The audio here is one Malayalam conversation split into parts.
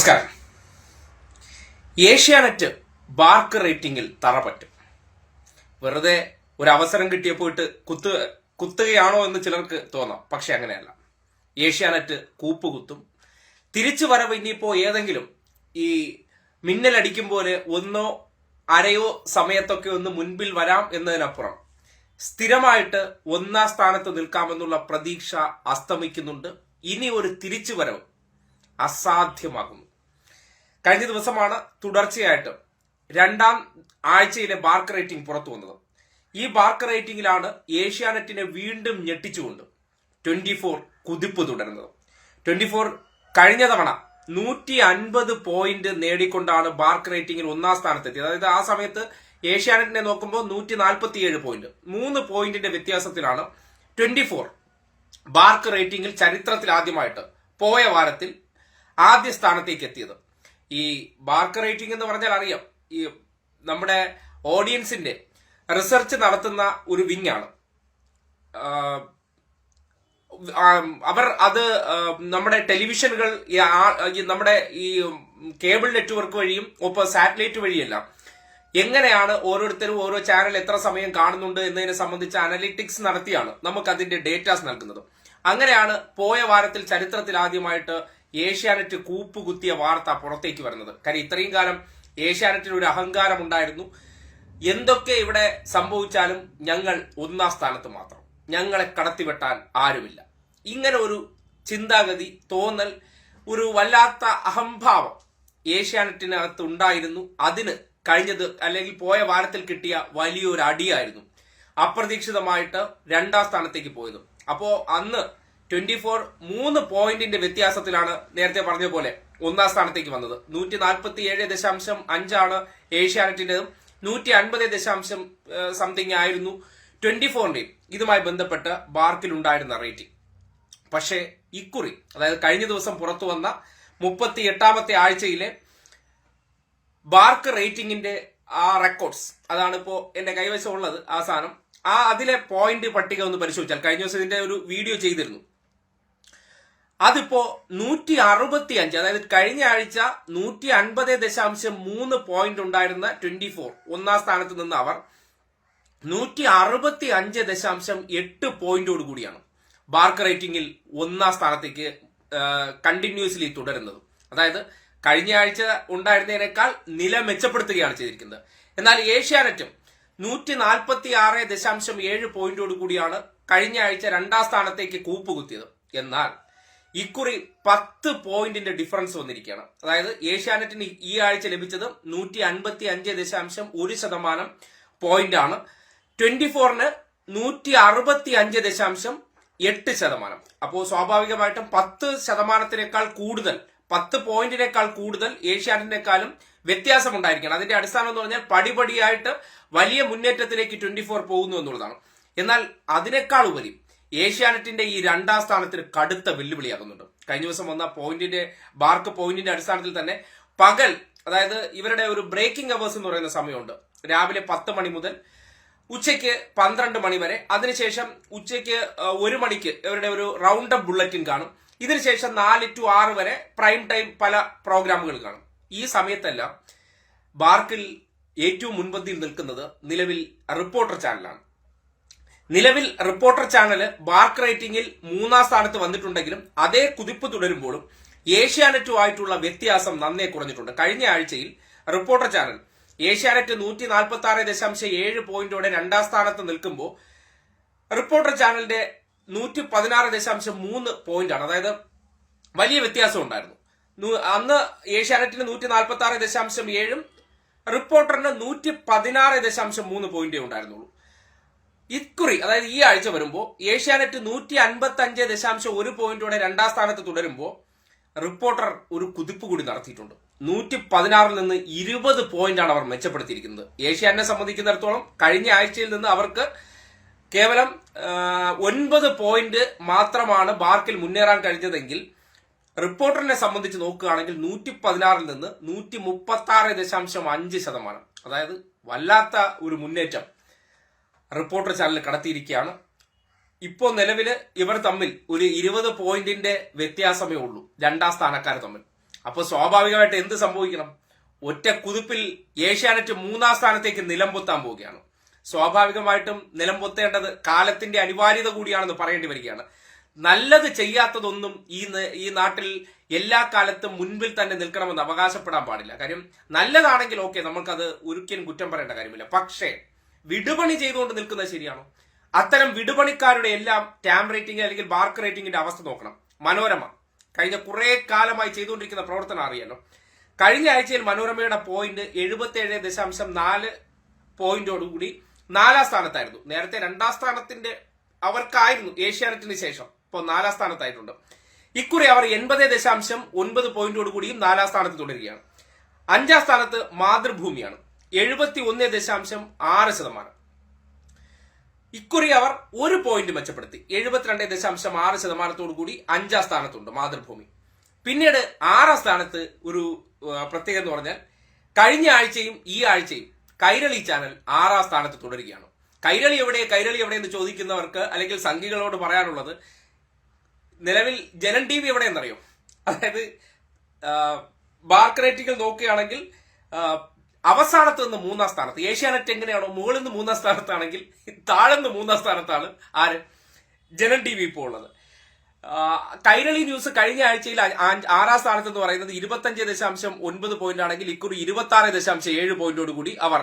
നമസ്കാരം. ഏഷ്യാനെറ്റ് ബാർക്ക് റേറ്റിംഗിൽ തറപറ്റും വെറുതെ ഒരു അവസരം കിട്ടിയപ്പോയിട്ട് കുത്ത് കുത്തുകയാണോ എന്ന് ചിലർക്ക് തോന്നാം. പക്ഷെ അങ്ങനെയല്ല. ഏഷ്യാനെറ്റ് കൂപ്പുകുത്തും തിരിച്ചു വരവ് ഇനിയിപ്പോ ഏതെങ്കിലും ഈ മിന്നലടിക്കും പോലെ ഒന്നോ അരയോ സമയത്തൊക്കെ ഒന്ന് മുൻപിൽ വരാം എന്നതിനപ്പുറം സ്ഥിരമായിട്ട് ഒന്നാം സ്ഥാനത്ത് നിൽക്കാമെന്നുള്ള പ്രതീക്ഷ അസ്തമിക്കുന്നുണ്ട്. ഇനി ഒരു തിരിച്ചുവരവ് അസാധ്യമാകുന്നു. കഴിഞ്ഞ ദിവസമാണ് തുടർച്ചയായിട്ട് രണ്ടാം ആഴ്ചയിലെ ബാർക്ക് റേറ്റിംഗ് പുറത്തു വന്നത്. ഈ ബാർക്ക് റേറ്റിംഗിലാണ് ഏഷ്യാനെറ്റിനെ വീണ്ടും ഞെട്ടിച്ചുകൊണ്ട് ട്വന്റി ഫോർ കുതിപ്പ് തുടരുന്നത്. ട്വന്റി ഫോർ കഴിഞ്ഞ തവണ നൂറ്റി അൻപത് പോയിന്റ് നേടിക്കൊണ്ടാണ് ബാർക്ക് റേറ്റിംഗിൽ ഒന്നാം സ്ഥാനത്തെത്തിയത്. അതായത് ആ സമയത്ത് ഏഷ്യാനെറ്റിനെ നോക്കുമ്പോൾ നൂറ്റി നാൽപ്പത്തിയേഴ് പോയിന്റ് മൂന്ന് പോയിന്റിന്റെ വ്യത്യാസത്തിലാണ് ട്വന്റി ഫോർ ബാർക്ക് റേറ്റിംഗിൽ ചരിത്രത്തിൽ ആദ്യമായിട്ട് പോയ വാരത്തിൽ ആദ്യ സ്ഥാനത്തേക്ക് എത്തിയത്. ഈ ബാർക്ക് റേറ്റിംഗ് എന്ന് പറഞ്ഞാൽ അറിയാം. ഈ നമ്മുടെ ഓഡിയൻസിന്റെ റിസർച്ച് നടത്തുന്ന ഒരു വിങ് ആണ്. അവർ അത് നമ്മുടെ ടെലിവിഷനുകൾ നമ്മുടെ ഈ കേബിൾ നെറ്റ്വർക്ക് വഴിയും ഒപ്പം സാറ്റലൈറ്റ് വഴിയെല്ലാം. എങ്ങനെയാണ് ഓരോരുത്തരും ഓരോ ചാനൽ എത്ര സമയം കാണുന്നുണ്ട് എന്നതിനെ സംബന്ധിച്ച് അനലിറ്റിക്സ് നടത്തിയാണ് നമുക്ക് അതിന്റെ ഡേറ്റാസ് നൽകുന്നത്. അങ്ങനെയാണ് പോയ വാരത്തിൽ ചരിത്രത്തിൽ ആദ്യമായിട്ട് ഏഷ്യാനെറ്റ് കൂപ്പുകുത്തിയ വാർത്ത പുറത്തേക്ക് വരുന്നത്. കാര്യം ഇത്രയും കാലം ഏഷ്യാനെറ്റിന് ഒരു അഹങ്കാരം ഉണ്ടായിരുന്നു. എന്തൊക്കെ ഇവിടെ സംഭവിച്ചാലും ഞങ്ങൾ ഒന്നാം സ്ഥാനത്ത് മാത്രം. ഞങ്ങളെ കടത്തിവെട്ടാൻ ആരുമില്ല. ഇങ്ങനെ ഒരു ചിന്താഗതി തോന്നൽ ഒരു വല്ലാത്ത അഹംഭാവം ഏഷ്യാനെറ്റിനകത്ത് ഉണ്ടായിരുന്നു. അതിന് കഴിഞ്ഞത് അല്ലെങ്കിൽ പോയ വാരത്തിൽ കിട്ടിയ വലിയൊരു അടിയായിരുന്നു. അപ്രതീക്ഷിതമായിട്ട് രണ്ടാം സ്ഥാനത്തേക്ക് പോയത്. അപ്പോ അന്ന് ട്വന്റി ഫോർ മൂന്ന് പോയിന്റിന്റെ വ്യത്യാസത്തിലാണ് നേരത്തെ പറഞ്ഞ പോലെ ഒന്നാം സ്ഥാനത്തേക്ക് വന്നത്. നൂറ്റി നാൽപ്പത്തി ഏഴ് ദശാംശം അഞ്ചാണ് ഏഷ്യാനെറ്റിന്റെതും നൂറ്റി അൻപത് ദശാംശം സംതിങ് ആയിരുന്നു ട്വന്റി ഫോറിന്റെയും ഇതുമായി ബന്ധപ്പെട്ട് ബാർക്കിൽ ഉണ്ടായിരുന്ന റേറ്റിംഗ്. പക്ഷേ ഇക്കുറി അതായത് കഴിഞ്ഞ ദിവസം പുറത്തു വന്ന മുപ്പത്തി എട്ടാമത്തെ ആഴ്ചയിലെ ബാർക്ക് റേറ്റിംഗിന്റെ ആ റെക്കോർഡ്സ് അതാണ് ഇപ്പോ എന്റെ കൈവശം ഉള്ളത് ആ സാധനം. ആ അതിലെ പോയിന്റ് പട്ടിക ഒന്ന് പരിശോധിച്ചാൽ കഴിഞ്ഞ ദിവസം ഇതിന്റെ ഒരു വീഡിയോ ചെയ്തിരുന്നു. അതിപ്പോ നൂറ്റി അറുപത്തി അഞ്ച് അതായത് കഴിഞ്ഞ ആഴ്ച നൂറ്റി അൻപത് ദശാംശം മൂന്ന് പോയിന്റ് ഉണ്ടായിരുന്ന ട്വന്റി ഫോർ ഒന്നാം സ്ഥാനത്ത് നിന്ന് അവർ നൂറ്റി അറുപത്തി അഞ്ച് ദശാംശം എട്ട് പോയിന്റോട് കൂടിയാണ് ബാർക്ക് റേറ്റിംഗിൽ ഒന്നാം സ്ഥാനത്തേക്ക് കണ്ടിന്യൂസ്ലി തുടരുന്നത്. അതായത് കഴിഞ്ഞ ആഴ്ച ഉണ്ടായിരുന്നതിനേക്കാൾ നില മെച്ചപ്പെടുത്തുകയാണ് ചെയ്തിരിക്കുന്നത്. എന്നാൽ ഏഷ്യാനെറ്റും നൂറ്റി നാൽപ്പത്തി ആറ് ദശാംശം ഏഴ് പോയിന്റോട് കൂടിയാണ് കഴിഞ്ഞ ആഴ്ച രണ്ടാം സ്ഥാനത്തേക്ക് കൂപ്പുകുത്തിയത്. എന്നാൽ ഇക്കുറി പത്ത് പോയിന്റിന്റെ ഡിഫറൻസ് വന്നിരിക്കുകയാണ്. അതായത് ഏഷ്യാനെറ്റിന് ഈ ആഴ്ച ലഭിച്ചത് നൂറ്റി അൻപത്തി അഞ്ച് ദശാംശം ഒരു ശതമാനം പോയിന്റ് ആണ് ട്വന്റി ഫോറിന് നൂറ്റി അറുപത്തി അഞ്ച് ദശാംശം എട്ട് ശതമാനം. അപ്പോൾ സ്വാഭാവികമായിട്ടും പത്ത് ശതമാനത്തിനേക്കാൾ കൂടുതൽ പത്ത് പോയിന്റിനേക്കാൾ കൂടുതൽ ഏഷ്യാനെറ്റിനേക്കാളും വ്യത്യാസമുണ്ടായിരിക്കണം. അതിന്റെ അടിസ്ഥാനം എന്ന് പറഞ്ഞാൽ പടിപടിയായിട്ട് വലിയ മുന്നേറ്റത്തിലേക്ക് ട്വന്റി ഫോർ പോകുന്നു എന്നുള്ളതാണ്. എന്നാൽ അതിനേക്കാൾ ഉപരി ഏഷ്യാനെറ്റിന്റെ ഈ രണ്ടാം സ്ഥാനത്തിന് കടുത്ത വെല്ലുവിളിയാകുന്നുണ്ട്. കഴിഞ്ഞ ദിവസം വന്ന പോയിന്റിന്റെ ബാർക്ക് പോയിന്റിന്റെ അടിസ്ഥാനത്തിൽ തന്നെ പകൽ അതായത് ഇവരുടെ ഒരു ബ്രേക്കിംഗ് അവേഴ്സ് എന്ന് പറയുന്ന സമയമുണ്ട്. രാവിലെ പത്ത് മണി മുതൽ ഉച്ചയ്ക്ക് പന്ത്രണ്ട് മണി വരെ. അതിനുശേഷം ഉച്ചയ്ക്ക് ഒരു മണിക്ക് ഇവരുടെ ഒരു റൗണ്ട് അപ്പ് ബുള്ളറ്റിൻ കാണും. ഇതിനുശേഷം നാല് ടു ആറ് വരെ പ്രൈം ടൈം പല പ്രോഗ്രാമുകൾ കാണും. ഈ സമയത്തെല്ലാം ബാർക്കിൽ ഏറ്റവും മുൻപന്തിയിൽ നിൽക്കുന്നത് നിലവിൽ റിപ്പോർട്ടർ ചാനലാണ്. നിലവിൽ റിപ്പോർട്ടർ ചാനൽ ബാർക്ക് റേറ്റിംഗിൽ മൂന്നാം സ്ഥാനത്ത് വന്നിട്ടുണ്ടെങ്കിലും അതേ കുതിപ്പ് തുടരുമ്പോഴും ഏഷ്യാനെറ്റുമായിട്ടുള്ള വ്യത്യാസം നന്നേ കുറഞ്ഞിട്ടുണ്ട്. കഴിഞ്ഞ ആഴ്ചയിൽ റിപ്പോർട്ടർ ചാനൽ ഏഷ്യാനെറ്റ് നൂറ്റി നാൽപ്പത്തി ആറ് ദശാംശം ഏഴ് പോയിന്റോടെ രണ്ടാം സ്ഥാനത്ത് നിൽക്കുമ്പോൾ റിപ്പോർട്ടർ ചാനലിന്റെ നൂറ്റി പതിനാറ് ദശാംശം മൂന്ന് പോയിന്റാണ്. അതായത് വലിയ വ്യത്യാസം ഉണ്ടായിരുന്നു. അന്ന് ഏഷ്യാനെറ്റിന് നൂറ്റി നാൽപ്പത്തി ആറ് ദശാംശം ഏഴും റിപ്പോർട്ടറിന് നൂറ്റി പതിനാറ് ദശാംശം മൂന്ന് പോയിന്റേ ഉണ്ടായിരുന്നുള്ളൂ. ഇക്കുറി അതായത് ഈ ആഴ്ച വരുമ്പോൾ ഏഷ്യാനെറ്റ് നൂറ്റി അൻപത്തി അഞ്ച് ദശാംശം ഒരു പോയിന്റോടെ രണ്ടാം സ്ഥാനത്ത് തുടരുമ്പോൾ റിപ്പോർട്ടർ ഒരു കുതിപ്പ് കൂടി നടത്തിയിട്ടുണ്ട്. നൂറ്റി പതിനാറിൽ നിന്ന് ഇരുപത് പോയിന്റാണ് അവർ മെച്ചപ്പെടുത്തിയിരിക്കുന്നത്. ഏഷ്യാനെ സംബന്ധിക്കുന്നിടത്തോളം കഴിഞ്ഞ ആഴ്ചയിൽ നിന്ന് അവർക്ക് കേവലം ഒൻപത് പോയിന്റ് മാത്രമാണ് ബാർക്കിൽ മുന്നേറാൻ കഴിഞ്ഞതെങ്കിൽ റിപ്പോർട്ടറിനെ സംബന്ധിച്ച് നോക്കുകയാണെങ്കിൽ നൂറ്റി പതിനാറിൽ നിന്ന് നൂറ്റി മുപ്പത്തി ആറ് ദശാംശം അഞ്ച് ശതമാനം. അതായത് വല്ലാത്ത ഒരു മുന്നേറ്റം. റിപ്പോർട്ടർ ചാനൽ കടത്തിയിരിക്കുകയാണ്. ഇപ്പോൾ നിലവിൽ ഇവർ തമ്മിൽ ഒരു ഇരുപത് പോയിന്റിന്റെ വ്യത്യാസമേ ഉള്ളൂ. രണ്ടാം സ്ഥാനക്കാർ തമ്മിൽ. അപ്പോൾ സ്വാഭാവികമായിട്ട് എന്ത് സംഭവിക്കണം? ഒറ്റ കുതിപ്പിൽ ഏഷ്യാനെറ്റ് മൂന്നാം സ്ഥാനത്തേക്ക് നിലംപൊത്താൻ പോവുകയാണ്. സ്വാഭാവികമായിട്ടും നിലംപൊത്തേണ്ടത് കാലത്തിന്റെ അനിവാര്യത കൂടിയാണെന്ന് പറയേണ്ടി വരികയാണ്. നല്ലത് ചെയ്യാത്തതൊന്നും ഈ ഈ നാട്ടിൽ എല്ലാ കാലത്തും മുൻപിൽ തന്നെ നിൽക്കണമെന്ന് അവകാശപ്പെടാൻ പാടില്ല. കാര്യം നല്ലതാണെങ്കിൽ ഓക്കെ നമുക്കത് ഒരിക്കലും കുറ്റം പറയേണ്ട കാര്യമില്ല. പക്ഷേ വിടുപണി ചെയ്തുകൊണ്ട് നിൽക്കുന്നത് ശരിയാണോ? അത്തരം വിടുപണിക്കാരുടെ എല്ലാം ടാം റേറ്റിംഗ് അല്ലെങ്കിൽ ബാർക്ക് റേറ്റിംഗിന്റെ അവസ്ഥ നോക്കണം. മനോരമ. കഴിഞ്ഞ കുറെ കാലമായി ചെയ്തുകൊണ്ടിരിക്കുന്ന പ്രവർത്തനം അറിയാലോ. കഴിഞ്ഞ ആഴ്ചയിൽ മനോരമയുടെ പോയിന്റ് എഴുപത്തി ദശാംശം നാല് പോയിന്റോടുകൂടി നാലാം സ്ഥാനത്തായിരുന്നു. നേരത്തെ രണ്ടാം സ്ഥാനത്തിന്റെ അവർക്കായിരുന്നു ഏഷ്യാനെറ്റിന് ശേഷം. ഇപ്പോൾ നാലാം സ്ഥാനത്തായിട്ടുണ്ട്. ഇക്കുറി അവർ എൺപത് ദശാംശം ഒൻപത് പോയിന്റോടുകൂടിയും നാലാം സ്ഥാനത്ത് തുടരുകയാണ്. അഞ്ചാം സ്ഥാനത്ത് മാതൃഭൂമിയാണ്. എഴുപത്തി ഒന്ന് ദശാംശം ആറ് ശതമാനം. ഇക്കുറി അവർ ഒരു പോയിന്റ് മെച്ചപ്പെടുത്തി. എഴുപത്തിരണ്ട് ദശാംശം ആറ് ശതമാനത്തോടു കൂടി അഞ്ചാം സ്ഥാനത്തുണ്ട് മാതൃഭൂമി. പിന്നീട് ആറാം സ്ഥാനത്ത് ഒരു പ്രത്യേകത എന്ന് പറഞ്ഞാൽ കഴിഞ്ഞ ആഴ്ചയും ഈ ആഴ്ചയും കൈരളി ചാനൽ ആറാം സ്ഥാനത്ത് തുടരുകയാണ്. കൈരളി എവിടെ കൈരളി എവിടെ എന്ന് ചോദിക്കുന്നവർക്ക് അല്ലെങ്കിൽ സംഘികളോട് പറയാനുള്ളത് നിലവിൽ ജനൻ ടി വി എവിടെ എന്നറിയോ? അതായത് ബാർക്കറേറ്റിക്കൽ നോക്കുകയാണെങ്കിൽ അവസാനത്ത് നിന്ന് മൂന്നാം സ്ഥാനത്ത്. ഏഷ്യാനെറ്റ് എങ്ങനെയാണോ മുകളിൽ നിന്ന് മൂന്നാം സ്ഥാനത്താണെങ്കിൽ താഴെന്ന് മൂന്നാം സ്ഥാനത്താണ് ആര്? ജനൻ ടി വി ഇപ്പോൾ ഉള്ളത്. കൈരളി ന്യൂസ് കഴിഞ്ഞ ആഴ്ചയിൽ ആറാം സ്ഥാനത്ത് എന്ന് പറയുന്നത് ഇരുപത്തഞ്ച് ദശാംശം ഒൻപത് പോയിന്റ് ആണെങ്കിൽ ഇക്കുറി ഇരുപത്തി ആറ് ദശാംശം ഏഴ് പോയിന്റോട് കൂടി അവർ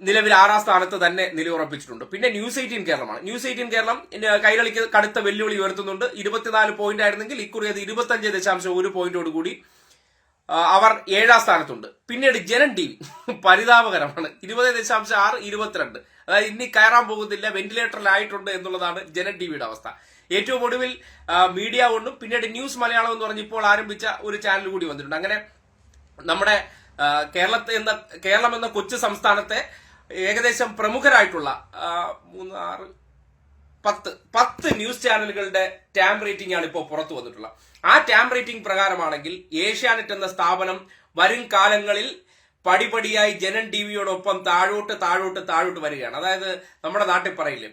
നിലവിൽ ആറാം സ്ഥാനത്ത് തന്നെ നിലയുറപ്പിച്ചിട്ടുണ്ട്. പിന്നെ ന്യൂസ് എയ്റ്റീൻ കേരളമാണ്. ന്യൂസ് എയ്റ്റീൻ കേരളം കൈരളിക്ക് കടുത്ത വെല്ലുവിളി ഉയർത്തുന്നുണ്ട്. ഇരുപത്തിനാല് പോയിന്റ് ആയിരുന്നെങ്കിൽ ഇക്കുറി അത് ഇരുപത്തഞ്ച് ദശാംശം ഒരു പോയിന്റോട് കൂടി അവർ ഏഴാം സ്ഥാനത്തുണ്ട്. പിന്നീട് ജനൻ ടി വി. പരിതാപകരമാണ്. ഇരുപത് ദശാംശം ആറ് ഇരുപത്തിരണ്ട്. അതായത് ഇനി കയറാൻ പോകുന്നില്ല വെന്റിലേറ്ററിലായിട്ടുണ്ട് എന്നുള്ളതാണ് ജനൻ ടി വിയുടെ അവസ്ഥ. ഏറ്റവും ഒടുവിൽ മീഡിയ കൊണ്ടും പിന്നീട് ന്യൂസ് മലയാളം എന്ന് പറഞ്ഞ് ഇപ്പോൾ ആരംഭിച്ച ഒരു ചാനൽ കൂടി വന്നിട്ടുണ്ട്. അങ്ങനെ നമ്മുടെ കേരളത്തെ എന്ന കേരളം എന്ന കൊച്ചു സംസ്ഥാനത്തെ ഏകദേശം പ്രമുഖരായിട്ടുള്ള മൂന്ന് ആറ് പത്ത് പത്ത് ന്യൂസ് ചാനലുകളുടെ ടാം റേറ്റിംഗ് ആണ് ഇപ്പോൾ പുറത്തു വന്നിട്ടുള്ളത്. ആ ടാം റേറ്റിംഗ് പ്രകാരമാണെങ്കിൽ ഏഷ്യാനെറ്റ് എന്ന സ്ഥാപനം വരും കാലങ്ങളിൽ പടിപടിയായി ജനൻ ടി വിയോടൊപ്പം താഴോട്ട് താഴോട്ട് താഴോട്ട് വരികയാണ്. അതായത് നമ്മുടെ നാട്ടിൽ പറയില്ലേ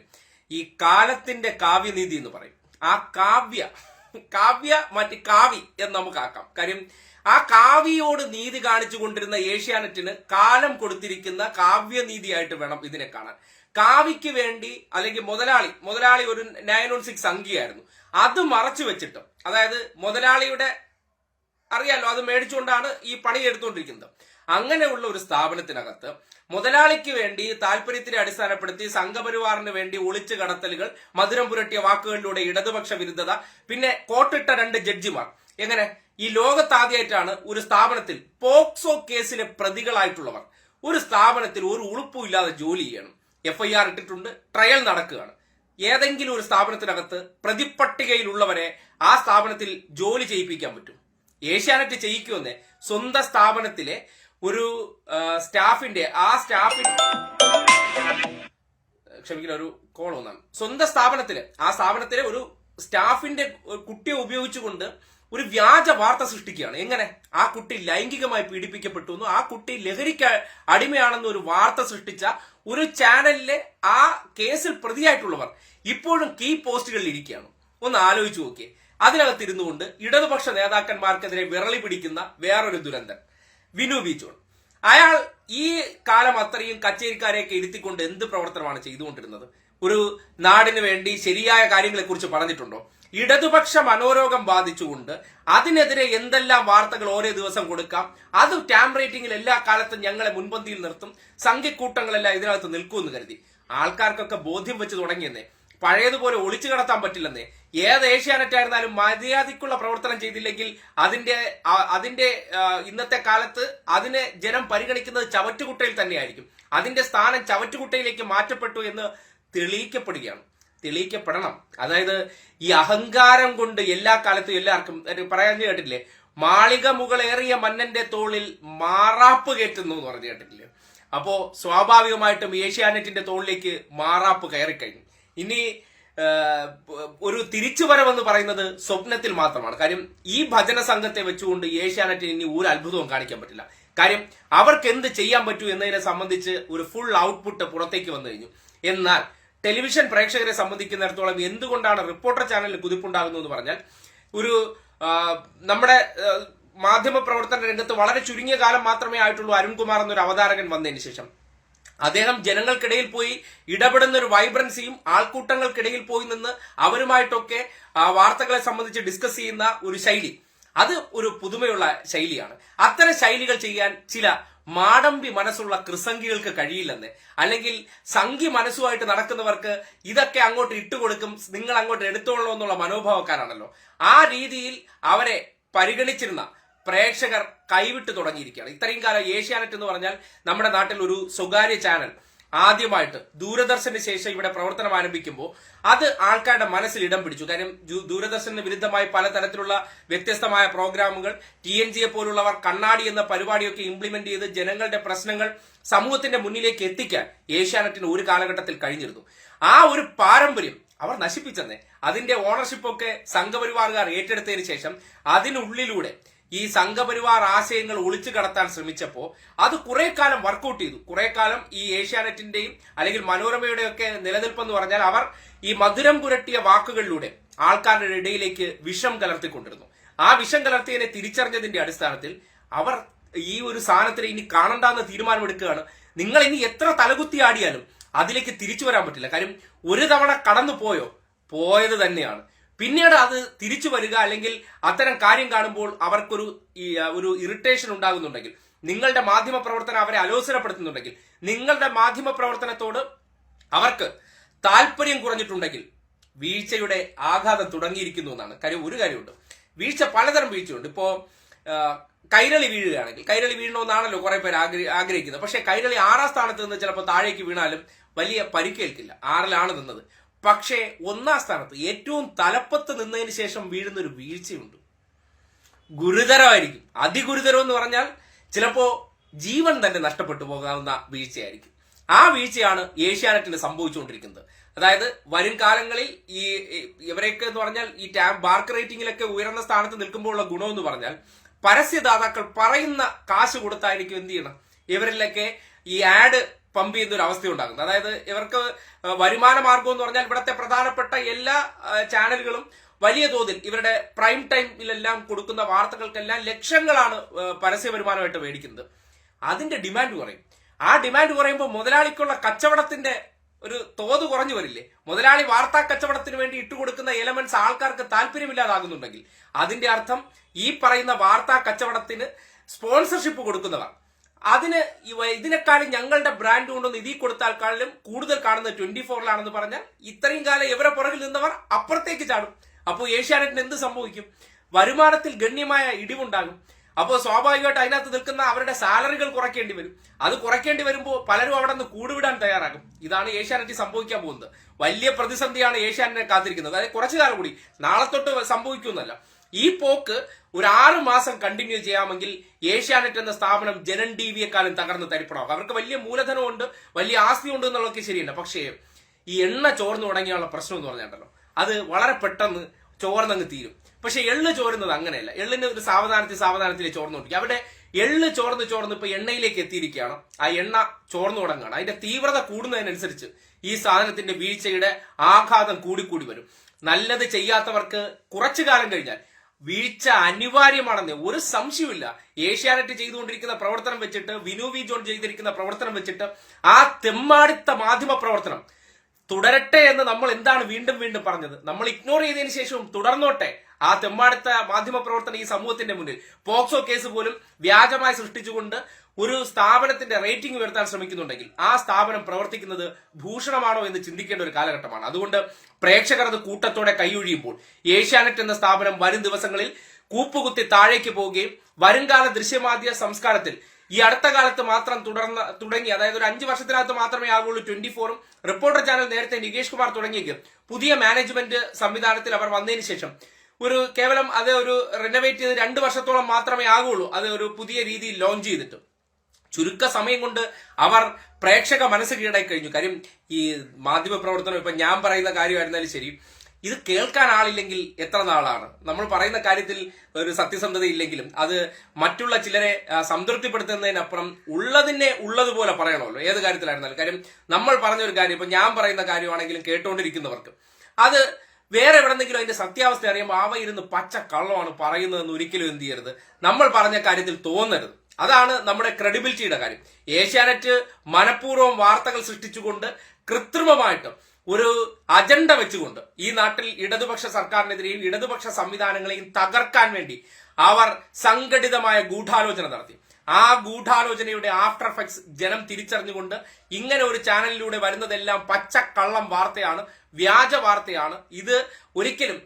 ഈ കാലത്തിന്റെ കാവ്യനീതി എന്ന് പറയും. ആ കാവ്യ കാവ്യ മറ്റ് കാവി എന്ന് നമുക്കാക്കാം കാര്യം ആ കാവിയോട് നീതി കാണിച്ചു കൊണ്ടിരുന്ന ഏഷ്യാനെറ്റിന് കാലം കൊടുത്തിരിക്കുന്ന കാവ്യനീതിയായിട്ട് വേണം ഇതിനെ കാണാൻ. കാവിക്ക് വേണ്ടി അല്ലെങ്കിൽ മുതലാളി മുതലാളി ഒരു നയൻ ഓൺ സിക്സ് അങ്കിയായിരുന്നു അത് മറച്ചു വെച്ചിട്ട്. അതായത് മുതലാളിയുടെ അറിയാലോ അത് മേടിച്ചുകൊണ്ടാണ് ഈ പണി എടുത്തുകൊണ്ടിരിക്കുന്നത്. അങ്ങനെയുള്ള ഒരു സ്ഥാപനത്തിനകത്ത് മുതലാളിക്ക് വേണ്ടി താല്പര്യത്തിനെ അടിസ്ഥാനപ്പെടുത്തി സംഘപരിവാറിന് വേണ്ടി ഒളിച്ചു കടത്തലുകൾ മധുരം പുരട്ടിയ വാക്കുകളിലൂടെ ഇടതുപക്ഷ വിരുദ്ധത പിന്നെ കോട്ടിട്ട രണ്ട് ജഡ്ജിമാർ. എങ്ങനെ? ഈ ലോകത്താദ്യമായിട്ടാണ് ഒരു സ്ഥാപനത്തിൽ പോക്സോ കേസിലെ പ്രതികളായിട്ടുള്ളവർ. ഒരു സ്ഥാപനത്തിൽ ഒരു ഉളുപ്പും ഇല്ലാതെ ജോലി ചെയ്യണം. എഫ് ഐ ആർ ഇട്ടിട്ടുണ്ട് ട്രയൽ നടക്കുകയാണ്. ഏതെങ്കിലും ഒരു സ്ഥാപനത്തിനകത്ത് പ്രതിപ്പട്ടികയിലുള്ളവരെ ആ സ്ഥാപനത്തിൽ ജോലി ചെയ്യിപ്പിക്കാൻ പറ്റും. ഏഷ്യാനെറ്റ് ചെയ്യിക്കുമെന്ന്. സ്വന്തം സ്ഥാപനത്തിലെ ഒരു സ്റ്റാഫിന്റെ ആ സ്റ്റാഫിന്റെ ക്ഷമിക്കുന്ന ഒരു കോൾ ഒന്നാണ് സ്വന്തം സ്ഥാപനത്തിലെ ആ സ്ഥാപനത്തിലെ ഒരു സ്റ്റാഫിന്റെ കുട്ടിയെ ഉപയോഗിച്ചുകൊണ്ട് ഒരു വ്യാജ വാർത്ത സൃഷ്ടിക്കുകയാണ്. എങ്ങനെ? ആ കുട്ടി ലൈംഗികമായി പീഡിപ്പിക്കപ്പെട്ടു എന്നും ആ കുട്ടി ലഹരിക്ക് അടിമയാണെന്ന് ഒരു വാർത്ത സൃഷ്ടിച്ച ഒരു ചാനലിലെ ആ കേസിൽ പ്രതിയായിട്ടുള്ളവർ ഇപ്പോഴും കീ പോസ്റ്റുകളിൽ ഇരിക്കുകയാണ്. ഒന്ന് ആലോചിച്ചു നോക്കിയേ. അതിനകത്ത് കൊണ്ട് ഇടതുപക്ഷ നേതാക്കന്മാർക്കെതിരെ വിരളി പിടിക്കുന്ന വേറൊരു ദുരന്തൻ വിനു ബി അയാൾ ഈ കാലം അത്രയും കച്ചേരിക്കാരെയൊക്കെ ഇരുത്തിക്കൊണ്ട് എന്ത് പ്രവർത്തനമാണ് ചെയ്തുകൊണ്ടിരുന്നത്? ഒരു നാടിന് വേണ്ടി ശരിയായ കാര്യങ്ങളെക്കുറിച്ച് പറഞ്ഞിട്ടുണ്ടോ? ഇടതുപക്ഷ മനോരോഗം ബാധിച്ചുകൊണ്ട് അതിനെതിരെ എന്തെല്ലാം വാർത്തകൾ ഓരോ ദിവസം കൊടുക്കാം അത് ടാം റേറ്റിംഗിൽ എല്ലാ കാലത്തും ഞങ്ങളെ മുൻപന്തിയിൽ നിർത്തും സംഘക്കൂട്ടങ്ങളെല്ലാം ഇതിനകത്ത് നിൽക്കുമെന്ന് കരുതി. ആൾക്കാർക്കൊക്കെ ബോധ്യം വെച്ച് തുടങ്ങിയെന്നേ. പഴയതുപോലെ ഒളിച്ചു കടത്താൻ പറ്റില്ലെന്നേ. ഏത് ഏഷ്യാനെറ്റ് ആയിരുന്നാലും മര്യാദയ്ക്കുള്ള പ്രവർത്തനം ചെയ്തില്ലെങ്കിൽ അതിന്റെ അതിന്റെ ഇന്നത്തെ കാലത്ത് അതിനെ ജനം പരിഗണിക്കുന്നത് ചവറ്റുകുട്ടയിൽ തന്നെയായിരിക്കും. അതിന്റെ സ്ഥാനം ചവറ്റുകുട്ടയിലേക്ക് മാറ്റപ്പെട്ടു എന്ന് തെളിയിക്കപ്പെടുകയാണ്. തെളിയിക്കപ്പെടണം. അതായത് ഈ അഹങ്കാരം കൊണ്ട് എല്ലാ കാലത്തും എല്ലാവർക്കും പറയാൻ കേട്ടില്ലേ മാളിക മുകളേറിയ മന്നന്റെ തോളിൽ മാറാപ്പ് കയറ്റുന്നു എന്ന് പറഞ്ഞു കേട്ടിട്ടില്ലേ? അപ്പോ സ്വാഭാവികമായിട്ടും ഏഷ്യാനെറ്റിന്റെ തോളിലേക്ക് മാറാപ്പ് കയറിക്കഴിഞ്ഞു. ഇനി ഒരു ഒരു തിരിച്ചുവരവെന്ന് പറയുന്നത് സ്വപ്നത്തിൽ മാത്രമാണ്. കാര്യം ഈ ഭജന സംഘത്തെ വെച്ചുകൊണ്ട് ഏഷ്യാനെറ്റിന് ഇനി ഒരു അത്ഭുതവും കാണിക്കാൻ പറ്റില്ല. കാര്യം അവർക്ക് എന്ത് ചെയ്യാൻ പറ്റൂ എന്നതിനെ സംബന്ധിച്ച് ഒരു ഫുൾ ഔട്ട്പുട്ട് പുറത്തേക്ക് വന്നു കഴിഞ്ഞു. എന്നാൽ ടെലിവിഷൻ പ്രേക്ഷകരെ സംബന്ധിക്കുന്നിടത്തോളം എന്തുകൊണ്ടാണ് റിപ്പോർട്ടർ ചാനലിൽ കുതിപ്പുണ്ടാകുന്നു എന്ന് പറഞ്ഞാൽ ഒരു നമ്മുടെ മാധ്യമ പ്രവർത്തന രംഗത്ത് വളരെ ചുരുങ്ങിയ കാലം മാത്രമേ ആയിട്ടുള്ളൂ അരുൺകുമാർ എന്നൊരു അവതാരകൻ വന്നതിന് ശേഷം. അദ്ദേഹം ജനങ്ങൾക്കിടയിൽ പോയി ഇടപെടുന്ന ഒരു വൈബ്രൻസിയും ആൾക്കൂട്ടങ്ങൾക്കിടയിൽ പോയി നിന്ന് അവരുമായിട്ടൊക്കെ വാർത്തകളെ സംബന്ധിച്ച് ഡിസ്കസ് ചെയ്യുന്ന ഒരു ശൈലി. അത് ഒരു പുതുമയുള്ള ശൈലിയാണ്. അത്തരം ശൈലികൾ ചെയ്യാൻ ചില മാടമ്പി മനസ്സുള്ള കൃസംഗികൾക്ക് കഴിയില്ലെന്ന്. അല്ലെങ്കിൽ സംഘി മനസ്സുമായിട്ട് നടക്കുന്നവർക്ക് ഇതൊക്കെ അങ്ങോട്ട് ഇട്ടുകൊടുക്കും നിങ്ങൾ അങ്ങോട്ട് എടുത്തോളൂ എന്നുള്ള മനോഭാവക്കാരാണല്ലോ. ആ രീതിയിൽ അവരെ പരിഗണിച്ചിരുന്ന പ്രേക്ഷകർ കൈവിട്ട് തുടങ്ങിയിരിക്കുകയാണ്. ഇത്രയും കാലം ഏഷ്യാനെറ്റ് എന്ന് പറഞ്ഞാൽ നമ്മുടെ നാട്ടിൽ ഒരു സ്വകാര്യ ചാനൽ ആദ്യമായിട്ട് ദൂരദർശന് ശേഷം ഇവിടെ പ്രവർത്തനം ആരംഭിക്കുമ്പോൾ അത് ആൾക്കാരുടെ മനസ്സിൽ ഇടം പിടിച്ചു. കാര്യം ദൂ- ദൂരദർശന് വിരുദ്ധമായി പലതരത്തിലുള്ള വ്യത്യസ്തമായ പ്രോഗ്രാമുകൾ ടി എൻ ജിയെ പോലുള്ളവർ കണ്ണാടി എന്ന പരിപാടിയൊക്കെ ഇംപ്ലിമെന്റ് ചെയ്ത് ജനങ്ങളുടെ പ്രശ്നങ്ങൾ സമൂഹത്തിന്റെ മുന്നിലേക്ക് എത്തിക്കാൻ ഏഷ്യാനെറ്റിന് ഒരു കാലഘട്ടത്തിൽ കഴിഞ്ഞിരുന്നു. ആ ഒരു പാരമ്പര്യം അവർ നശിപ്പിച്ചെന്നേ. അതിന്റെ ഓണർഷിപ്പ് ഒക്കെ സംഘപരിവാറുകാർ ഏറ്റെടുത്തതിന് ശേഷം അതിനുള്ളിലൂടെ ഈ സംഘപരിവാർ ആശയങ്ങൾ ഒളിച്ചു കടത്താൻ ശ്രമിച്ചപ്പോൾ അത് കുറെ കാലം വർക്കൗട്ട് ചെയ്തു. കുറെ കാലം ഈ ഏഷ്യാനെറ്റിന്റെയും അല്ലെങ്കിൽ മനോരമയുടെയൊക്കെ നിലനിൽപ്പെന്ന് പറഞ്ഞാൽ അവർ ഈ മധുരം പുരട്ടിയ വാക്കുകളിലൂടെ ആൾക്കാരുടെ ഇടയിലേക്ക് വിഷം കലർത്തിക്കൊണ്ടിരുന്നു. ആ വിഷം കലർത്തിയതിനെ തിരിച്ചറിഞ്ഞതിന്റെ അടിസ്ഥാനത്തിൽ അവർ ഈ ഒരു സാധനത്തിന് ഇനി കാണണ്ടെന്ന് തീരുമാനമെടുക്കുകയാണ്. നിങ്ങൾ ഇനി എത്ര തലകുത്തി ആടിയാലും അതിലേക്ക് തിരിച്ചു വരാൻ പറ്റില്ല. കാര്യം ഒരു തവണ കടന്നു പോയോ പോയത് തന്നെയാണ്. പിന്നീട് അത് തിരിച്ചു വരിക അല്ലെങ്കിൽ അത്തരം കാര്യം കാണുമ്പോൾ അവർക്കൊരു ഒരു ഇറിറ്റേഷൻ ഉണ്ടാകുന്നുണ്ടെങ്കിൽ നിങ്ങളുടെ മാധ്യമ പ്രവർത്തനം അവരെ അലോസരപ്പെടുത്തുന്നുണ്ടെങ്കിൽ നിങ്ങളുടെ മാധ്യമ പ്രവർത്തനത്തോട് അവർക്ക് താല്പര്യം കുറഞ്ഞിട്ടുണ്ടെങ്കിൽ വീഴ്ചയുടെ ആഘാതം തുടങ്ങിയിരിക്കുന്നു എന്നാണ്. കാര്യം ഒരു കാര്യമുണ്ട്. വീഴ്ച പലതരം വീഴ്ചയുണ്ട്. ഇപ്പോ കൈരളി വീഴുകയാണെങ്കിൽ കൈരളി വീഴണമെന്നാണല്ലോ കുറെ പേര് ആഗ്ര- ആഗ്രഹിക്കുന്നത്. പക്ഷേ കൈരളി ആറാം സ്ഥാനത്ത് നിന്ന് ചിലപ്പോൾ താഴേക്ക് വീണാലും വലിയ പരിക്കേൽക്കില്ല. ആറിലാണ് നിന്നത്. പക്ഷേ ഒന്നാം സ്ഥാനത്ത് ഏറ്റവും തലപ്പത്ത് നിന്നതിന് ശേഷം വീഴുന്ന ഒരു വീഴ്ചയുണ്ട്. ഗുരുതരമായിരിക്കും. അതിഗുരുതരം എന്ന് പറഞ്ഞാൽ ചിലപ്പോ ജീവൻ തന്നെ നഷ്ടപ്പെട്ടു പോകാവുന്ന വീഴ്ചയായിരിക്കും. ആ വീഴ്ചയാണ് ഏഷ്യാനെറ്റിന് സംഭവിച്ചുകൊണ്ടിരിക്കുന്നത്. അതായത് വരും കാലങ്ങളിൽ ഈ ഇവരെയൊക്കെ എന്ന് പറഞ്ഞാൽ ഈ ടാ ബാർക്ക് റേറ്റിംഗിലൊക്കെ ഉയർന്ന സ്ഥാനത്ത് നിൽക്കുമ്പോഴുള്ള ഗുണമെന്ന് പറഞ്ഞാൽ പരസ്യദാതാക്കൾ പറയുന്ന കാശ് കൊടുത്തായിരിക്കും എന്ത് ചെയ്യണം? ഇവരിലൊക്കെ ഈ ആഡ് പമ്പ് ചെയ്യുന്ന ഒരു അവസ്ഥ ഉണ്ടാകുന്നത് അതായത് ഇവർക്ക് വരുമാന മാർഗം എന്ന് പറഞ്ഞാൽ ഇവിടുത്തെ പ്രധാനപ്പെട്ട എല്ലാ ചാനലുകളും വലിയ തോതിൽ ഇവരുടെ പ്രൈം ടൈമിലെല്ലാം കൊടുക്കുന്ന വാർത്തകൾക്കെല്ലാം ലക്ഷങ്ങളാണ് പരസ്യ വരുമാനമായിട്ട് മേടിക്കുന്നത്. അതിന്റെ ഡിമാൻഡ് കുറയും. ആ ഡിമാൻഡ് കുറയുമ്പോൾ മുതലാളിക്കുള്ള കച്ചവടത്തിന്റെ ഒരു തോത് കുറഞ്ഞു വരില്ലേ? മുതലാളി വാർത്താ കച്ചവടത്തിന് വേണ്ടി ഇട്ടുകൊടുക്കുന്ന എലമെന്റ്സ് ആൾക്കാർക്ക് താല്പര്യമില്ലാതാകുന്നുണ്ടെങ്കിൽ അതിന്റെ അർത്ഥം ഈ പറയുന്ന വാർത്താ കച്ചവടത്തിന് സ്പോൺസർഷിപ്പ് കൊടുക്കുന്നവർ അതിന് ഇതിനെക്കാളും ഞങ്ങളുടെ ബ്രാൻഡ് കൊണ്ടൊന്ന് ഇതിൽ ആൾക്കാരിലും കൂടുതൽ കാണുന്നത് ട്വന്റി ഫോറിലാണെന്ന് പറഞ്ഞാൽ ഇത്രയും കാലം ഇവരെ പുറകിൽ നിന്നവർ അപ്പുറത്തേക്ക് ചാടും. അപ്പോൾ ഏഷ്യാനെറ്റിന് എന്ത് സംഭവിക്കും? വരുമാനത്തിൽ ഗണ്യമായ ഇടിവുണ്ടാകും. അപ്പോൾ സ്വാഭാവികമായിട്ട് അതിനകത്ത് നിൽക്കുന്ന അവരുടെ സാലറികൾ കുറയ്ക്കേണ്ടി വരും. അത് കുറയ്ക്കേണ്ടി വരുമ്പോൾ പലരും അവിടെ നിന്ന് കൂടുവിടാൻ തയ്യാറാകും. ഇതാണ് ഏഷ്യാനെറ്റ് സംഭവിക്കാൻ പോകുന്നത്. വലിയ പ്രതിസന്ധിയാണ് ഏഷ്യാനെ കാത്തിരിക്കുന്നത്. അതായത് കുറച്ചു കാലം കൂടി നാളെ തൊട്ട് സംഭവിക്കുമെന്നല്ല. ഈ പോക്ക് ഒരു ആറ് മാസം കണ്ടിന്യൂ ചെയ്യാമെങ്കിൽ ഏഷ്യാനെറ്റ് എന്ന സ്ഥാപനം ജനൻ ടി വിയെക്കാളും തകർന്ന് തരിപ്പണമാകും അവർക്ക് വലിയ മൂലധനമുണ്ട് വലിയ ആസ്തി ഉണ്ട് എന്നുള്ളതൊക്കെ ശരിയല്ല. പക്ഷേ ഈ എണ്ണ ചോർന്നു തുടങ്ങിയുള്ള പ്രശ്നം എന്ന് പറഞ്ഞിട്ടുണ്ടല്ലോ അത് വളരെ പെട്ടെന്ന് ചോർന്നങ്ങ് തീരും. പക്ഷെ എള്ള് ചോരുന്നത് അങ്ങനെയല്ല. എള്ളിന് ഒരു സാവധാനത്തിൽ സാവധാനത്തിൽ ചോർന്നുകൊണ്ടിരിക്കും. അവിടെ എള്ള് ചോർന്ന് ചോർന്ന് ഇപ്പൊ എണ്ണയിലേക്ക് എത്തിയിരിക്കുകയാണ്. ആ എണ്ണ ചോർന്നു തുടങ്ങുകയാണ്. അതിന്റെ തീവ്രത കൂടുന്നതിനനുസരിച്ച് ഈ സാധനത്തിന്റെ വീഴ്ചയുടെ ആഘാതം കൂടിക്കൂടി വരും. നല്ലത് ചെയ്യാത്തവർക്ക് കുറച്ചു കാലം കഴിഞ്ഞാൽ വീഴ്ച അനിവാര്യമാണെന്ന് ഒരു സംശയമില്ല ഏഷ്യാനെറ്റ് ചെയ്തുകൊണ്ടിരിക്കുന്ന പ്രവർത്തനം വെച്ചിട്ട് വിനുവി ജോൺ ചെയ്തിരിക്കുന്ന പ്രവർത്തനം വെച്ചിട്ട് ആ തെമ്മാടിത്ത മാധ്യമ പ്രവർത്തനം തുടരട്ടെ എന്ന് നമ്മൾ എന്താണ് വീണ്ടും വീണ്ടും പറഞ്ഞത്? നമ്മൾ ഇഗ്നോർ ചെയ്തതിനു ശേഷവും തുടർന്നോട്ടെ. ആ തെമ്മാടുത്ത മാധ്യമ പ്രവർത്തനം ഈ സമൂഹത്തിന്റെ മുന്നിൽ. പോക്സോ കേസ് പോലും വ്യാജമായി സൃഷ്ടിച്ചുകൊണ്ട് ഒരു സ്ഥാപനത്തിന്റെ റേറ്റിംഗ് ഉയർത്താൻ ശ്രമിക്കുന്നുണ്ടെങ്കിൽ ആ സ്ഥാപനം പ്രവർത്തിക്കുന്നത് ഭൂഷണമാണോ എന്ന് ചിന്തിക്കേണ്ട ഒരു കാലഘട്ടമാണ്. അതുകൊണ്ട് പ്രേക്ഷകർ അത് കൂട്ടത്തോടെ കൈയൊഴിയുമ്പോൾ ഏഷ്യാനെറ്റ് എന്ന സ്ഥാപനം വരും ദിവസങ്ങളിൽ കൂപ്പുകുത്തി താഴേക്ക് പോവുകയും വരുംകാല ദൃശ്യമാധ്യ സംസ്കാരത്തിൽ ഈ അടുത്ത കാലത്ത് മാത്രം തുടർന്ന് തുടങ്ങി അതായത് ഒരു അഞ്ച് വർഷത്തിനകത്ത് മാത്രമേ ആകുള്ളൂ ട്വന്റി ഫോറും. റിപ്പോർട്ടർ ചാനൽ നേരത്തെ നികേഷ് കുമാർ തുടങ്ങിയെങ്കിലും പുതിയ മാനേജ്മെന്റ് സംവിധാനത്തിൽ അവർ വന്നതിന് ശേഷം ഒരു കേവലം അത് ഒരു റിനോവേറ്റ് ചെയ്ത് രണ്ട് വർഷത്തോളം മാത്രമേ ആകുള്ളൂ. അത് ഒരു പുതിയ രീതിയിൽ ലോഞ്ച് ചെയ്തിട്ട്. ചുരുക്ക സമയം കൊണ്ട് അവർ പ്രേക്ഷക മനസ്സ് കീഴടക്കി കഴിഞ്ഞു കാര്യം ഈ മാധ്യമ പ്രവർത്തനം ഇപ്പൊ ഞാൻ പറയുന്ന കാര്യമായിരുന്നാലും ശരി ഇത് കേൾക്കാൻ ആളില്ലെങ്കിൽ എത്ര നാളാണ്? നമ്മൾ പറയുന്ന കാര്യത്തിൽ ഒരു സത്യസന്ധത ഇല്ലെങ്കിലും അത് മറ്റുള്ള ചിലരെ സംതൃപ്തിപ്പെടുത്തുന്നതിനപ്പുറം ഉള്ളതിനെ ഉള്ളതുപോലെ പറയണമല്ലോ. ഏത് കാര്യത്തിലായിരുന്നാലും. കാര്യം നമ്മൾ പറഞ്ഞ ഒരു കാര്യം ഇപ്പൊ ഞാൻ പറയുന്ന കാര്യമാണെങ്കിലും കേട്ടുകൊണ്ടിരിക്കുന്നവർക്ക് അത് വേറെ എവിടെന്നെങ്കിലും അതിന്റെ സത്യാവസ്ഥ അറിയുമ്പോൾ അവ ഇരുന്ന് പച്ച കള്ളമാണ് പറയുന്നതെന്ന് ഒരിക്കലും എന്ത് ചെയ്യരുത്. നമ്മൾ പറഞ്ഞ കാര്യത്തിൽ തോന്നരുത്. അതാണ് നമ്മുടെ ക്രെഡിബിലിറ്റിയുടെ കാര്യം. ഏഷ്യാനെറ്റ് മനഃപൂർവം വാർത്തകൾ സൃഷ്ടിച്ചുകൊണ്ട് കൃത്രിമമായിട്ട് ഒരു അജണ്ട വെച്ചുകൊണ്ട് ഈ നാട്ടിൽ ഇടതുപക്ഷ സർക്കാരിനെതിരെയും ഇടതുപക്ഷ സംവിധാനങ്ങളെയും തകർക്കാൻ വേണ്ടി അവർ സംഘടിതമായ ഗൂഢാലോചന നടത്തി. ആ ഗൂഢാലോചനയുടെ ആഫ്റ്റർ എഫക്ട്സ് ജനം തിരിച്ചറിഞ്ഞുകൊണ്ട് ഇങ്ങനെ ഒരു ചാനലിലൂടെ വരുന്നതെല്ലാം പച്ചക്കള്ളം വാർത്തയാണ് വ്യാജ വാർത്തയാണ്. ഇത് ഒരിക്കലും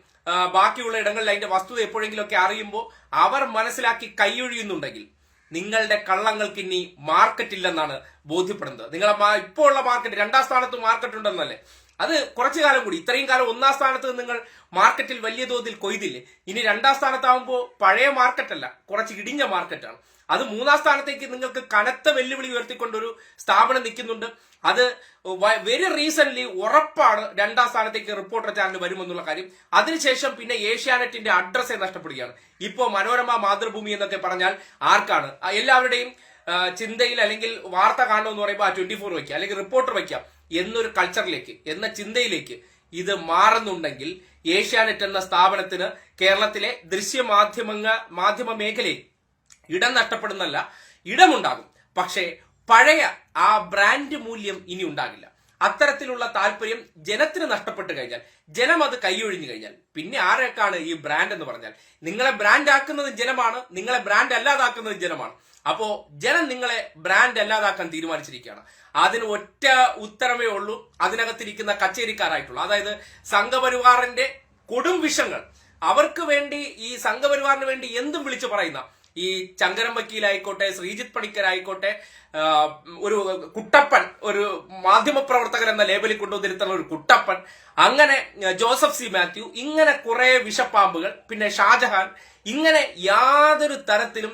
ബാക്കിയുള്ള ഇടങ്ങളിൽ അതിന്റെ വസ്തുത എപ്പോഴെങ്കിലുമൊക്കെ അറിയുമ്പോൾ അവർ മനസ്സിലാക്കി കൈയൊഴിയുന്നുണ്ടെങ്കിൽ നിങ്ങളുടെ കള്ളങ്ങൾക്ക് ഇനി മാർക്കറ്റ് ഇല്ലെന്നാണ് ബോധ്യപ്പെടുന്നത്. നിങ്ങളെ ഇപ്പോൾ ഉള്ള മാർക്കറ്റ് രണ്ടാം സ്ഥാനത്ത് മാർക്കറ്റ് ഉണ്ടെന്നല്ലേ? അത് കുറച്ചു കാലം കൂടി ഇത്രയും കാലം ഒന്നാം സ്ഥാനത്ത് നിങ്ങൾ മാർക്കറ്റിൽ വലിയ തോതിൽ കൊയ്തില്ലേ? ഇനി രണ്ടാം സ്ഥാനത്താവുമ്പോൾ പഴയ മാർക്കറ്റല്ല കുറച്ച് ഇടിഞ്ഞ മാർക്കറ്റാണ് അത് മൂന്നാം സ്ഥാനത്തേക്ക് നിങ്ങൾക്ക് കനത്ത വെല്ലുവിളി ഉയർത്തിക്കൊണ്ടൊരു സ്ഥാപനം നിൽക്കുന്നുണ്ട്. അത് വെരി റീസെന്റ് ഉറപ്പാണ് രണ്ടാം സ്ഥാനത്തേക്ക് റിപ്പോർട്ടർ ചാനൽ വരുമെന്നുള്ള കാര്യം. അതിനുശേഷം പിന്നെ ഏഷ്യാനെറ്റിന്റെ അഡ്രസ്സേ നഷ്ടപ്പെടുകയാണ്. ഇപ്പോൾ മനോരമ മാതൃഭൂമി എന്നൊക്കെ പറഞ്ഞാൽ ആർക്കാണ്? എല്ലാവരുടെയും ചിന്തയിൽ അല്ലെങ്കിൽ വാർത്ത കാണണമെന്ന് പറയുമ്പോൾ ആ ട്വന്റി ഫോർ വയ്ക്കുക അല്ലെങ്കിൽ റിപ്പോർട്ടർ വയ്ക്കാം. എന്നൊരു കൾച്ചറിലേക്ക് എന്ന ചിന്തയിലേക്ക് ഇത് മാറുന്നുണ്ടെങ്കിൽ ഏഷ്യാനെറ്റ് എന്ന സ്ഥാപനത്തിന് കേരളത്തിലെ ദൃശ്യമാധ്യമങ്ങ മാധ്യമ മേഖലയിൽ ഇടം നഷ്ടപ്പെടുന്നല്ല ഇടമുണ്ടാകും. പക്ഷേ പഴയ ആ ബ്രാൻഡ് മൂല്യം ഇനി ഉണ്ടാകില്ല. അത്തരത്തിലുള്ള താല്പര്യം ജനത്തിന് നഷ്ടപ്പെട്ട് കഴിഞ്ഞാൽ ജനം അത് കൈയൊഴിഞ്ഞു കഴിഞ്ഞാൽ പിന്നെ ആരൊക്കെയാണ് ഈ ബ്രാൻഡ് എന്ന് പറഞ്ഞാൽ? നിങ്ങളെ ബ്രാൻഡ് ആക്കുന്നത് ജനമാണ് നിങ്ങളെ ബ്രാൻഡ് അല്ലാതാക്കുന്നത് ജനമാണ്. അപ്പോ ജനം നിങ്ങളെ ബ്രാൻഡ് അല്ലാതാക്കാൻ തീരുമാനിച്ചിരിക്കുകയാണ്. അതിന് ഒറ്റ ഉത്തരവേ ഉള്ളൂ അതിനകത്തിരിക്കുന്ന കച്ചേരിക്കാരായിട്ടുള്ള അതായത് സംഘപരിവാറിന്റെ കൊടും വിഷങ്ങൾ. അവർക്ക് വേണ്ടി ഈ സംഘപരിവാറിന് വേണ്ടി എന്തും വിളിച്ചു പറയുന്ന ഈ ചങ്കരം വക്കീലായിക്കോട്ടെ ശ്രീജിത്ത് പണിക്കരായിക്കോട്ടെ ഒരു കുട്ടപ്പൻ ഒരു മാധ്യമപ്രവർത്തകൻ എന്ന ലേബലിൽ കൊണ്ടുവന്നിരുത്തുന്ന ഒരു കുട്ടപ്പൻ അങ്ങനെ ജോസഫ് സി മാത്യു ഇങ്ങനെ കുറെ വിഷപ്പാമ്പുകൾ പിന്നെ ഷാജഹാൻ ഇങ്ങനെ യാതൊരു തരത്തിലും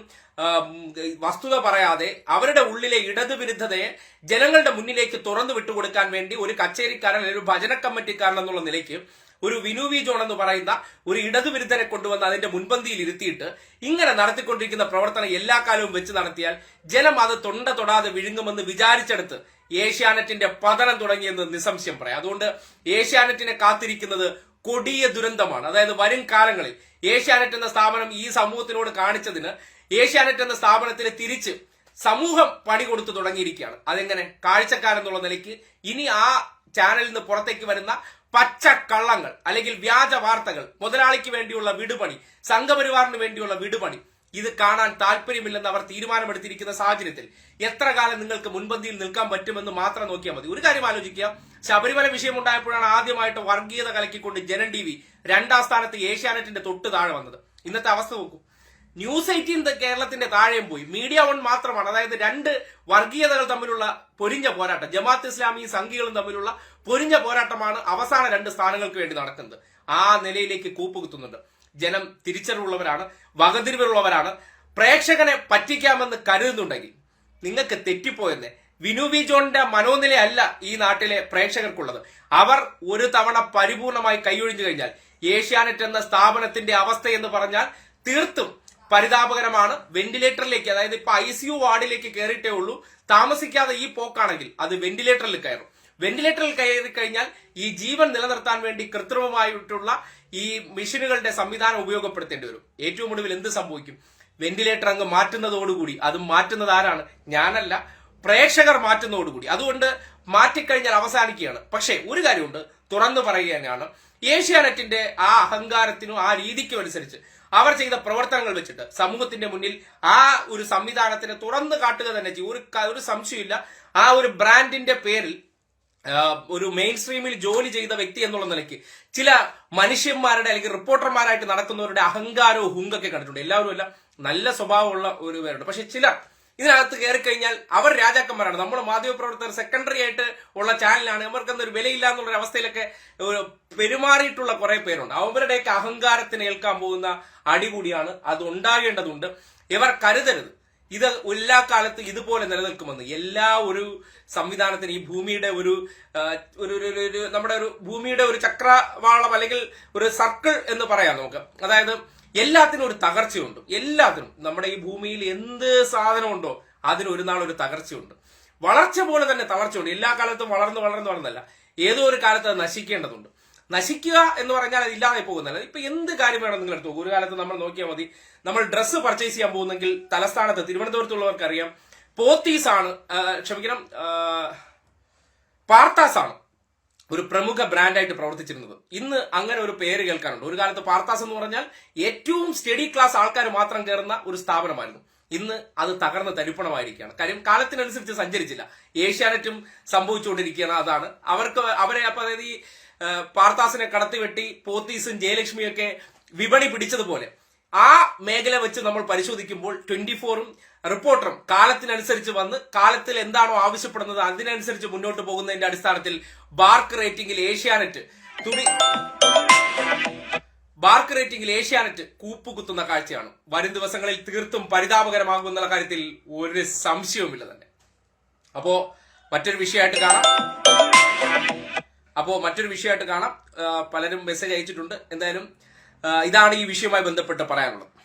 വസ്തുത പറയാതെ അവരുടെ ഉള്ളിലെ ഇടതുവിരുദ്ധതയെ ജനങ്ങളുടെ മുന്നിലേക്ക് തുറന്നു വിട്ടുകൊടുക്കാൻ വേണ്ടി ഒരു കച്ചേരിക്കാരൻ ഒരു ഭജന കമ്മിറ്റിക്കാരൻ എന്നുള്ള നിലയ്ക്ക് ഒരു വിനു വി ജോൺ എന്ന് പറയുന്ന ഒരു ഇടതുവിരുദ്ധനെ കൊണ്ടുവന്ന് അതിന്റെ മുൻപന്തിയിൽ ഇരുത്തിയിട്ട് ഇങ്ങനെ നടത്തിക്കൊണ്ടിരിക്കുന്ന പ്രവർത്തനം എല്ലാ കാലവും വെച്ച് നടത്തിയാൽ ജലം അത് തൊണ്ട തൊടാതെ വിഴുങ്ങുമെന്ന് വിചാരിച്ചെടുത്ത് ഏഷ്യാനെറ്റിന്റെ പതനം തുടങ്ങിയെന്ന് നിസ്സംശയം പറയാം. അതുകൊണ്ട് ഏഷ്യാനെറ്റിനെ കാത്തിരിക്കുന്നത് കൊടിയ ദുരന്തമാണ്. അതായത് വരും കാലങ്ങളിൽ ഏഷ്യാനെറ്റ് എന്ന സ്ഥാപനം ഈ സമൂഹത്തിനോട് കാണിച്ചതിന് ഏഷ്യാനെറ്റ് എന്ന സ്ഥാപനത്തിന് തിരിച്ച് സമൂഹം പണി കൊടുത്തു തുടങ്ങിയിരിക്കുകയാണ്. അതെങ്ങനെ? കാഴ്ചക്കാരെന്നുള്ള നിലയ്ക്ക് ഇനി ആ ചാനലിൽ നിന്ന് പുറത്തേക്ക് വരുന്ന പച്ച കള്ളങ്ങൾ അല്ലെങ്കിൽ വ്യാജ വാർത്തകൾ മുതലാളിക്ക് വേണ്ടിയുള്ള വിടുപണി സംഘപരിവാറിന് വേണ്ടിയുള്ള വിടുപണി. ഇത് കാണാൻ താല്പര്യമില്ലെന്ന് അവർ തീരുമാനമെടുത്തിരിക്കുന്ന സാഹചര്യത്തിൽ എത്ര കാലം നിങ്ങൾക്ക് മുൻപന്തിയിൽ നിൽക്കാൻ പറ്റുമെന്ന് മാത്രം നോക്കിയാൽ മതി. ഒരു കാര്യം ആലോചിക്കുക. ശബരിമല വിഷയം ഉണ്ടായപ്പോഴാണ് ആദ്യമായിട്ട് വർഗീയത കലക്കിക്കൊണ്ട് ജനൻ ടി വി രണ്ടാം സ്ഥാനത്ത് ഏഷ്യാനെറ്റിന്റെ തൊട്ട് താഴെ വന്നത്. ഇന്നത്തെ അവസ്ഥ നോക്കൂ. ന്യൂസ് എയ്റ്റീൻ കേരളത്തിന്റെ താഴെയും പോയി. മീഡിയ വൺ മാത്രമാണ്. അതായത് രണ്ട് വർഗീയതകൾ തമ്മിലുള്ള പൊരിഞ്ഞ പോരാട്ടം. ജമാഅത്ത് ഇസ്ലാമിയും സംഘികളും തമ്മിലുള്ള പൊരിഞ്ഞ പോരാട്ടമാണ് അവസാന രണ്ട് സ്ഥാനങ്ങൾക്ക് വേണ്ടി നടക്കുന്നത്. ആ നിലയിലേക്ക് കൂപ്പുകുത്തുന്നുണ്ട് ജനം തിരിച്ചറിവുള്ളവരാണ് വകതിരിവുള്ളവരാണ്. പ്രേക്ഷകനെ പറ്റിക്കാമെന്ന് കരുതുന്നുണ്ടെങ്കിൽ നിങ്ങൾക്ക് തെറ്റിപ്പോയെന്ന്. വിനു വി ജോണിന്റെ മനോനിലയല്ല ഈ നാട്ടിലെ പ്രേക്ഷകർക്കുള്ളത്. അവർ ഒരു തവണ പരിപൂർണമായി കൈയൊഴിഞ്ഞു കഴിഞ്ഞാൽ ഏഷ്യാനെറ്റ് എന്ന സ്ഥാപനത്തിന്റെ അവസ്ഥ എന്ന് പറഞ്ഞാൽ തീർത്തും പരിതാപകരമാണ്. വെന്റിലേറ്ററിലേക്ക് അതായത് ഇപ്പൊ ഐ സി യു വാർഡിലേക്ക് കയറിയിട്ടേ ഉള്ളൂ. താമസിക്കാതെ ഈ പോക്കാണെങ്കിൽ അത് വെന്റിലേറ്ററിൽ കയറും. വെന്റിലേറ്ററിൽ കയറി കഴിഞ്ഞാൽ ഈ ജീവൻ നിലനിർത്താൻ വേണ്ടി കൃത്രിമമായിട്ടുള്ള ഈ മെഷീനുകളുടെ സംവിധാനം ഉപയോഗപ്പെടുത്തേണ്ടി വരും. ഏറ്റവും ഒടുവിൽ എന്ത് സംഭവിക്കും? വെന്റിലേറ്റർ അങ്ങ് മാറ്റുന്നതോടുകൂടി അത് മാറ്റുന്നത് ആരാണ്? ഞാനല്ല. പ്രേക്ഷകർ മാറ്റുന്നതോടുകൂടി. അതുകൊണ്ട് മാറ്റിക്കഴിഞ്ഞാൽ അവസാനിക്കുകയാണ്. പക്ഷേ ഒരു കാര്യമുണ്ട്. തുറന്നു പറയുകയാണ്. ഏഷ്യാനെറ്റിന്റെ ആ അഹങ്കാരത്തിനും ആ രീതിക്കും അനുസരിച്ച് അവർ ചെയ്ത പ്രവർത്തനങ്ങൾ വെച്ചിട്ട് സമൂഹത്തിന്റെ മുന്നിൽ ആ ഒരു സംവിധാനത്തിനെ തുറന്നു കാട്ടുക തന്നെ ചെയ്യും. ഒരു ഒരു സംശയമില്ല ആ ഒരു ബ്രാൻഡിന്റെ പേരിൽ ഒരു മെയിൻ സ്ട്രീമിൽ ജോലി ചെയ്ത വ്യക്തി എന്നുള്ള നിലയ്ക്ക് ചില മനുഷ്യന്മാരുടെ അല്ലെങ്കിൽ റിപ്പോർട്ടർമാരായിട്ട് നടക്കുന്നവരുടെ അഹങ്കാരവും ഹുങ്കൊക്കെ കണ്ടിട്ടുണ്ട്. എല്ലാവരും അല്ല നല്ല സ്വഭാവമുള്ള ഒരു പേരുണ്ട്. പക്ഷെ ചിലർ ഇതിനകത്ത് കയറി കഴിഞ്ഞാൽ അവർ രാജാക്കന്മാരാണ്. നമ്മൾ മാധ്യമപ്രവർത്തകർ സെക്കൻഡറി ആയിട്ട് ഉള്ള ചാനലാണ് അവർക്കൊന്നും ഒരു വിലയില്ല എന്നുള്ള അവസ്ഥയിലൊക്കെ ഒരു പെരുമാറിയിട്ടുള്ള കുറെ പേരുണ്ട്. അവരുടെയൊക്കെ അഹങ്കാരത്തിന് ഏൽക്കാൻ പോകുന്ന അടി കൂടിയാണ് അത് ഉണ്ടാകേണ്ടതുണ്ട്. ഇവർ കരുതരുത്. ഇത് എല്ലാ കാലത്തും ഇതുപോലെ നിലനിൽക്കുമെന്ന്. എല്ലാ ഒരു സംവിധാനത്തിന് ഈ ഭൂമിയുടെ ഒരു- ഒരു- ഒരു നമ്മുടെ ഒരു ഭൂമിയുടെ ഒരു ചക്രവാളം അല്ലെങ്കിൽ ഒരു സർക്കിൾ എന്ന് പറയാം നമുക്ക്. അതായത് എല്ലാത്തിനും ഒരു തകർച്ചയുണ്ട്. എല്ലാത്തിനും. നമ്മുടെ ഈ ഭൂമിയിൽ എന്ത് സാധനമുണ്ടോ അതിന് ഒരു നാൾ ഒരു തകർച്ചയുണ്ട്. വളർച്ച പോലെ തന്നെ തളർച്ചയുണ്ട് എല്ലാ കാലത്തും വളർന്ന് വളർന്ന് വളർന്നല്ല. ഏതോ ഒരു കാലത്ത് നശിക്കേണ്ടതുണ്ട്. നശിക്കുക എന്ന് പറഞ്ഞാൽ അത് ഇല്ലാതെ പോകുന്നല്ല ഇപ്പൊ എന്ത് കാര്യം വേണം നിങ്ങൾ എടുത്തു ഒരു കാലത്ത് നമ്മൾ നോക്കിയാൽ മതി. നമ്മൾ ഡ്രസ്സ് പർച്ചേസ് ചെയ്യാൻ പോകുന്നെങ്കിൽ തലസ്ഥാനത്ത് തിരുവനന്തപുരത്തുള്ളവർക്കറിയാം. പോത്തീസ് ആണ് ക്ഷമിക്കണം പാർത്താസ് ആണ് ഒരു പ്രമുഖ ബ്രാൻഡായിട്ട് പ്രവർത്തിച്ചിരുന്നത്. ഇന്ന് അങ്ങനെ ഒരു പേര് കേൾക്കാനുണ്ട്. ഒരു കാലത്ത് പാർത്താസ് എന്ന് പറഞ്ഞാൽ ഏറ്റവും സ്റ്റഡി ക്ലാസ് ആൾക്കാർ മാത്രം കയറുന്ന ഒരു സ്ഥാപനമായിരുന്നു. ഇന്ന് അത് തകർന്ന തരിപ്പണമായിരിക്കുകയാണ്. കാര്യം കാലത്തിനനുസരിച്ച് സഞ്ചരിച്ചില്ല. ഏഷ്യാനെറ്റും സംഭവിച്ചുകൊണ്ടിരിക്കുകയാണ്. അതാണ്. അവർക്ക് അവരെ അപ്പൊ അതായത് ഈ പാർത്താസിനെ കടത്തിവെട്ടി പോത്തീസും ജയലക്ഷ്മിയൊക്കെ വിപണി പിടിച്ചതുപോലെ. ആ മേഖല വെച്ച് നമ്മൾ പരിശോധിക്കുമ്പോൾ ട്വന്റി ഫോറും റിപ്പോർട്ടറും കാലത്തിനനുസരിച്ച് വന്ന് കാലത്തിൽ എന്താണോ ആവശ്യപ്പെടുന്നത് അതിനനുസരിച്ച് മുന്നോട്ട് പോകുന്നതിന്റെ അടിസ്ഥാനത്തിൽ ബാർക്ക് റേറ്റിംഗിൽ ഏഷ്യാനെറ്റ് തുണി ബാർക്ക് റേറ്റിംഗിൽ ഏഷ്യാനെറ്റ് കൂപ്പുകുത്തുന്ന കാഴ്ചയാണ്. വരും ദിവസങ്ങളിൽ തീർത്തും പരിതാപകരമാകുമെന്നുള്ള കാര്യത്തിൽ ഒരു സംശയവുമില്ല തന്നെ. അപ്പോ മറ്റൊരു വിഷയമായിട്ട് കാണാം. അപ്പോ മറ്റൊരു വിഷയമായിട്ട് കാണാം. പലരും മെസ്സേജ് അയച്ചിട്ടുണ്ട്. എന്തായാലും ഇതാണ് ഈ വിഷയവുമായി ബന്ധപ്പെട്ട് പറയാനുള്ളത്.